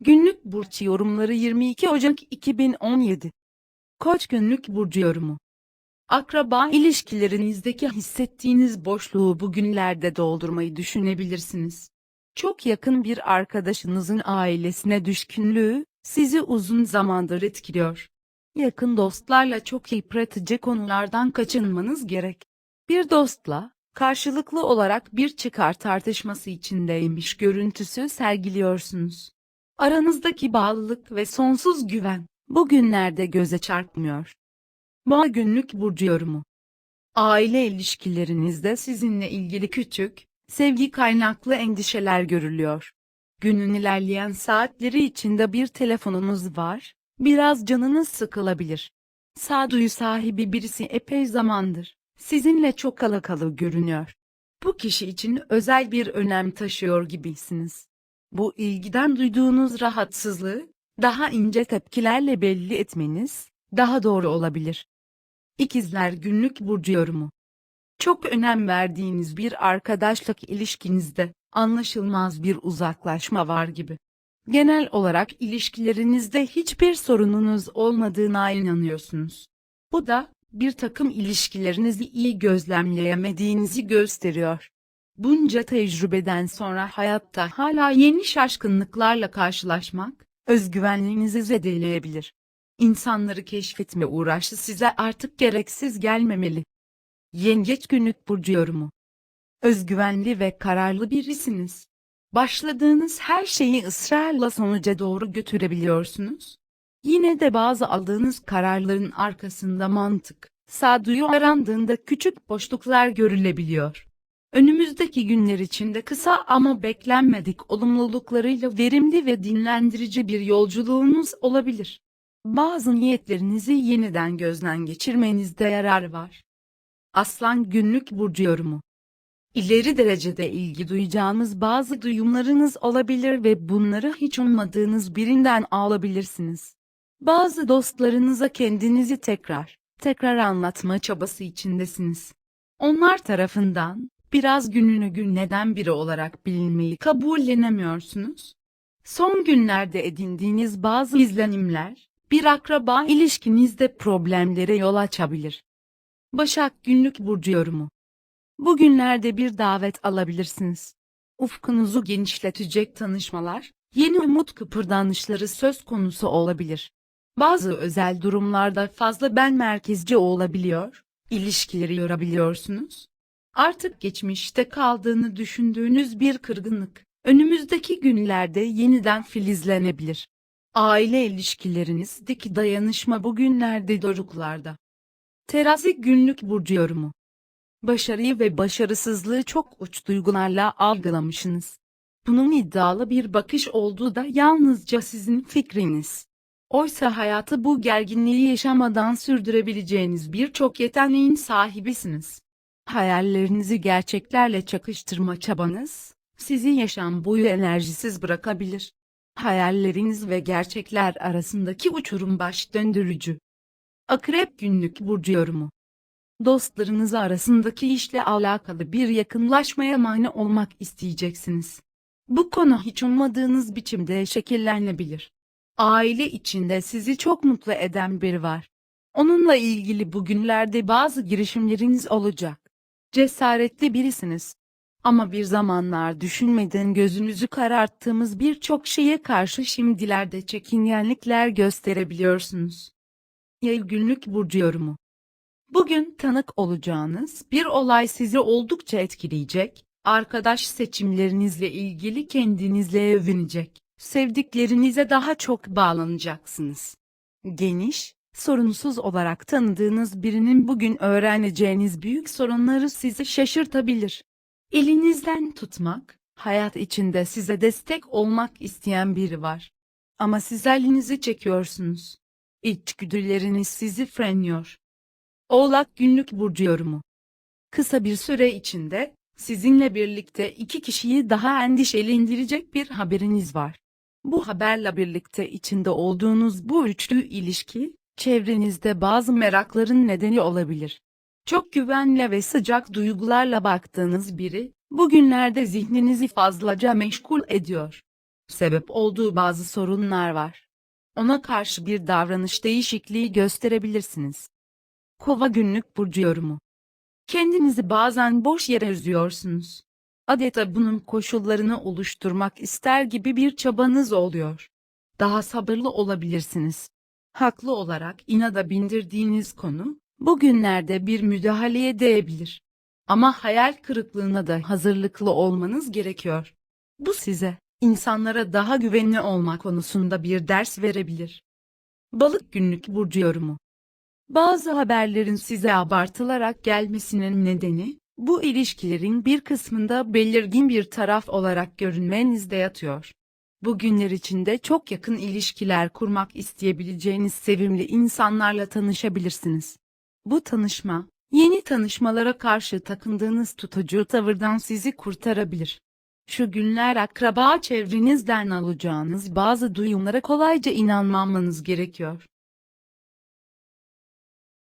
Günlük burç yorumları 22 Ocak 2017. Koç günlük burcu yorumu. Akraba ilişkilerinizdeki hissettiğiniz boşluğu bugünlerde doldurmayı düşünebilirsiniz. Çok yakın bir arkadaşınızın ailesine düşkünlüğü sizi uzun zamandır etkiliyor. Yakın dostlarla çok yıpratıcı konulardan kaçınmanız gerek. Bir dostla karşılıklı olarak bir çıkar tartışması içindeymiş görüntüsü sergiliyorsunuz. Aranızdaki bağlılık ve sonsuz güven bugünlerde göze çarpmıyor. Boğa günlük burcu yorumu. Aile ilişkilerinizde sizinle ilgili küçük, sevgi kaynaklı endişeler görülüyor. Günün ilerleyen saatleri içinde bir telefonunuz var, biraz canınız sıkılabilir. Sağduyu sahibi birisi epey zamandır sizinle çok alakalı görünüyor. Bu kişi için özel bir önem taşıyor gibisiniz. Bu ilgiden duyduğunuz rahatsızlığı daha ince tepkilerle belli etmeniz daha doğru olabilir. İkizler günlük burcu yorumu. Çok önem verdiğiniz bir arkadaşlık ilişkinizde anlaşılmaz bir uzaklaşma var gibi. Genel olarak ilişkilerinizde hiçbir sorununuz olmadığına inanıyorsunuz. Bu da bir takım ilişkilerinizi iyi gözlemleyemediğinizi gösteriyor. Bunca tecrübeden sonra hayatta hala yeni şaşkınlıklarla karşılaşmak, özgüvenliğinizi zedeleyebilir. İnsanları keşfetme uğraşı size artık gereksiz gelmemeli. Yengeç günlük burcu yorumu. Özgüvenli ve kararlı birisiniz. Başladığınız her şeyi ısrarla sonuca doğru götürebiliyorsunuz. Yine de bazı aldığınız kararların arkasında mantık, sağduyu arandığında küçük boşluklar görülebiliyor. Önümüzdeki günler içinde kısa ama beklenmedik olumluluklarıyla verimli ve dinlendirici bir yolculuğunuz olabilir. Bazı niyetlerinizi yeniden gözden geçirmenizde yarar var. Aslan günlük burcu yorumu. İleri derecede ilgi duyacağınız bazı duyumlarınız olabilir ve bunları hiç ummadığınız birinden alabilirsiniz. Bazı dostlarınıza kendinizi tekrar, tekrar anlatma çabası içindesiniz. Onlar tarafından biraz gününü gün neden biri olarak bilinmeyi kabullenemiyorsunuz. Son günlerde edindiğiniz bazı izlenimler, bir akraba ilişkinizde problemlere yol açabilir. Başak günlük burcu yorumu. Bugünlerde bir davet alabilirsiniz. Ufkunuzu genişletecek tanışmalar, yeni umut kıpırdanışları söz konusu olabilir. Bazı özel durumlarda fazla ben merkezci olabiliyor, ilişkileri yorabiliyorsunuz. Artık geçmişte kaldığını düşündüğünüz bir kırgınlık, önümüzdeki günlerde yeniden filizlenebilir. Aile ilişkilerinizdeki dayanışma bugünlerde doruklarda. Terazi günlük burcu yorumu. Başarıyı ve başarısızlığı çok uç duygularla algılamışsınız. Bunun iddialı bir bakış olduğu da yalnızca sizin fikriniz. Oysa hayatı bu gerginliği yaşamadan sürdürebileceğiniz birçok yeteneğin sahibisiniz. Hayallerinizi gerçeklerle çakıştırma çabanız, sizi yaşam boyu enerjisiz bırakabilir. Hayalleriniz ve gerçekler arasındaki uçurum baş döndürücü. Akrep günlük burcu yorumu. Dostlarınız arasındaki işle alakalı bir yakınlaşmaya mani olmak isteyeceksiniz. Bu konu hiç ummadığınız biçimde şekillenebilir. Aile içinde sizi çok mutlu eden biri var. Onunla ilgili bugünlerde bazı girişimleriniz olacak. Cesaretli birisiniz. Ama bir zamanlar düşünmeden gözünüzü kararttığımız birçok şeye karşı şimdilerde çekingenlikler gösterebiliyorsunuz. Yay günlük burcu yorumu. Bugün tanık olacağınız bir olay sizi oldukça etkileyecek, arkadaş seçimlerinizle ilgili kendinizle övünecek, sevdiklerinize daha çok bağlanacaksınız. Geniş, sorunsuz olarak tanıdığınız birinin bugün öğreneceğiniz büyük sorunları sizi şaşırtabilir. Elinizden tutmak, hayat içinde size destek olmak isteyen biri var. Ama siz elinizi çekiyorsunuz. İçgüdüleriniz sizi frenliyor. Oğlak günlük burcu yorumu. Kısa bir süre içinde sizinle birlikte iki kişiyi daha endişelendirecek bir haberiniz var. Bu haberle birlikte içinde olduğunuz bu üçlü ilişki çevrenizde bazı merakların nedeni olabilir. Çok güvenle ve sıcak duygularla baktığınız biri bugünlerde zihninizi fazlaca meşgul ediyor. sebep olduğu bazı sorunlar var. Ona karşı bir davranış değişikliği gösterebilirsiniz. Kova günlük burcu yorumu. Kendinizi bazen boş yere üzüyorsunuz. Adeta bunun koşullarını oluşturmak ister gibi bir çabanız oluyor. Daha sabırlı olabilirsiniz. Haklı olarak inada bindirdiğiniz konu, bugünlerde bir müdahaleye değebilir. Ama hayal kırıklığına da hazırlıklı olmanız gerekiyor. Bu size, insanlara daha güvenli olma konusunda bir ders verebilir. Balık günlük burcu yorumu. Bazı haberlerin size abartılarak gelmesinin nedeni, bu ilişkilerin bir kısmında belirgin bir taraf olarak görünmenizde yatıyor. Bugünler içinde çok yakın ilişkiler kurmak isteyebileceğiniz sevimli insanlarla tanışabilirsiniz. Bu tanışma, yeni tanışmalara karşı takındığınız tutucu tavırdan sizi kurtarabilir. Şu günler akraba çevrenizden alacağınız bazı duyumlara kolayca inanmamanız gerekiyor.